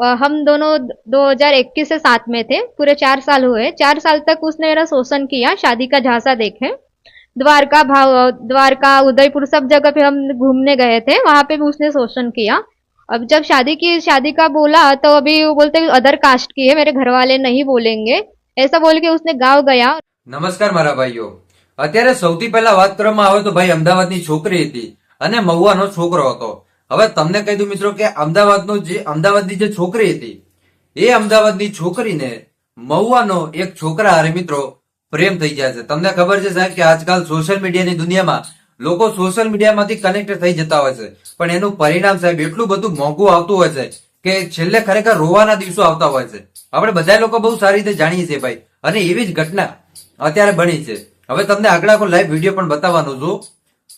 अ, हम दोनों 2021 से साथ में थे पूरे चार साल हुए चार साल तक उसने मेरा शोषण किया शादी का झांसा देखे द्वारका भाव द्वारका उदयपुर सब जगह पे हम घूमने गए थे वहां पे भी उसने शोषण किया अब जब शादी की शादी का बोला तो अभी वो बोलते अदर कास्ट की है मेरे घर वाले नहीं बोलेंगे ऐसा बोल के उसने गांव गया નમસ્કાર મારા ભાઈઓ અત્યારે સૌથી પહેલા વાત કરવામાં આવે તો ભાઈ અમદાવાદની છોકરી હતી અને મહુવાનો છોકરો હતો હવે તમને કહી દઉં મિત્રો કે અમદાવાદનો જે અમદાવાદની જે છોકરી હતી, એ અમદાવાદની છોકરીને મહુવાનો એક છોકરા હારે મિત્રો પ્રેમ થઈ જાય છે. તમને ખબર છે સાહેબ કે આજકાલ સોશિયલ મીડિયાની દુનિયામાં લોકો સોશિયલ મીડિયામાંથી કનેક્ટ થઈ જતા હોય છે. પણ એનું પરિણામ સાહેબ એટલું બધું મોંઘું આવતું હોય છે કે છેલ્લે ખરેખર રોવાના દિવસો આવતા હોય છે. આપણે બધા લોકો બહુ સારી રીતે જાણીએ છીએ ભાઈ. અને એવી જ ઘટના અત્યારે બની છે. હવે તમને આગળ આખો લાઈવ વીડિયો પણ બતાવવાનો છું.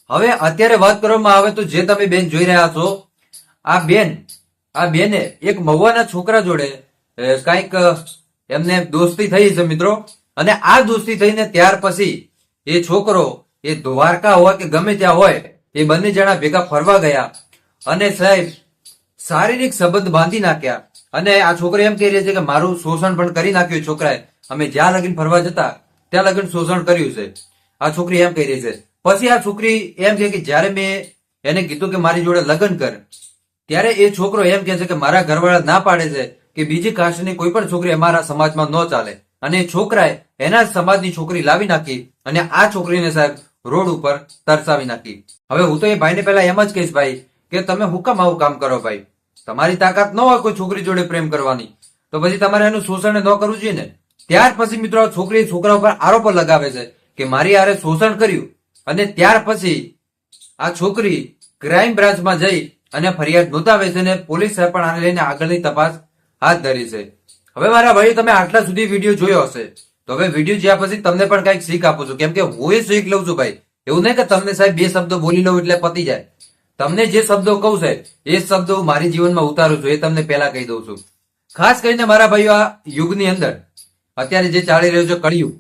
હવે અત્યારે વાત કરવામાં આવે તો જે તમે બેન જોઈ રહ્યા છો, આ બેન, આ બેને એક મહુવાના છોકરા જોડે કાંઈક, એમને દોસ્તી થઈ છે મિત્રો. અને આ દોસ્તી થઈને ત્યાર પછી એ છોકરો એ દ્વારકા હોય કે ગમે ત્યાં હોય, એ બંને જણા ભેગા ફરવા ગયા. અને સાહેબ, શારીરિક સંબંધ બાંધી નાખ્યા. અને આ છોકરી એમ કહી રહી છે કે મારું શોષણ પણ કરી નાખ્યું છોકરાએ. અમે જ્યાં લગીન ફરવા જતા, ત્યાં લગીન શોષણ કર્યું છે. આ છોકરી એમ કહી રહી છે પછી આ છોકરી એમ કે જ્યારે મેં એને કીધું કે મારી જોડે લગ્ન કર, ત્યારે એ છોકરો એમ કે છે કે મારા ઘરવાળા ના પાડે છે કે બીજી કાસ્ટની કોઈ પણ છોકરી અમારા સમાજમાં ન ચાલે. અને એ છોકરાએ એના સમાજની છોકરી લાવી નાખી અને આ છોકરીને સાહેબ રોડ ઉપર તરસાવી નાખી. હવે હું તો એ ભાઈને પહેલા એમ જ કહીશ ભાઈ કે તમે હું કામ આવું કામ કરો ભાઈ? તમારી તાકાત ન હોય કોઈ છોકરી જોડે પ્રેમ કરવાની. તો પછી તમારે એનું શોષણ ન કરવું જોઈએ ને? ત્યાર પછી મિત્રો છોકરી છોકરા ઉપર આરોપ લગાવે છે કે મારી આરે શોષણ કર્યું. અને ત્યાર પછી આ છોકરી ક્રાઇમ બ્રાન્ચમાં જઈ અને ફરિયાદ નોંધાવે છે અને પોલીસ પણ આને લઈને આગળની તપાસ હાથ ધરી છે. હવે મારા ભાઈ તમે આટલા સુધી વીડિયો જોયો હશે, તો હવે વીડિયો જ્યાં પછી તમને પણ કંઈક શીખ આપું છું. કેમ કે હું એ શીખ લઉં છું ભાઈ. એવું નહીં કે તમને સાહેબ બે શબ્દો બોલી લઉં એટલે પતી જાય. તમને જે શબ્દો કહું છે, એ શબ્દો હું મારી જીવનમાં ઉતારું છું, એ તમને પહેલા કહી દઉં છું. ખાસ કરીને મારા ભાઈઓ, આ યુગની અંદર અત્યારે જે ચાલી રહ્યો છે કળિયુગ.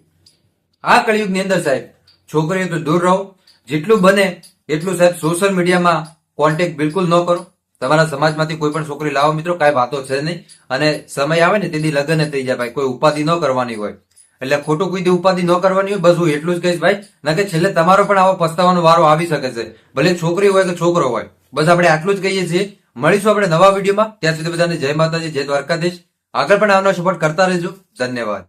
આ કળિયુગની અંદર સાહેબ છોકરીઓ તો દૂર રહો. જેટલું બને એટલું સાહેબ સોશિયલ મીડિયામાં કોન્ટેક્ટ બિલકુલ ન કરો. તમારા સમાજમાંથી કોઈ પણ છોકરી લાવો મિત્રો, કાંઈ વાતો છે નહીં. અને સમય આવે ને તેથી લગ્ન થઈ જાય ભાઈ, કોઈ ઉપાધિ ન કરવાની હોય. એટલે ખોટું કોઈ ઉપાધિ ન કરવાની હોય, બસ હું એટલું જ કહીશ ભાઈ. ના કે છેલ્લે તમારો પણ આવો પસ્તાવાનો વારો આવી શકે છે. ભલે છોકરી હોય કે છોકરો હોય. બસ આપણે આટલું જ કહીએ છીએ. મળીશું આપણે નવા વિડીયોમાં. ત્યાં સુધી બધાને જય માતાજી, જય દ્વારકાધીશ. આગળ પણ આવનો સપોર્ટ કરતા રહેજો. ધન્યવાદ.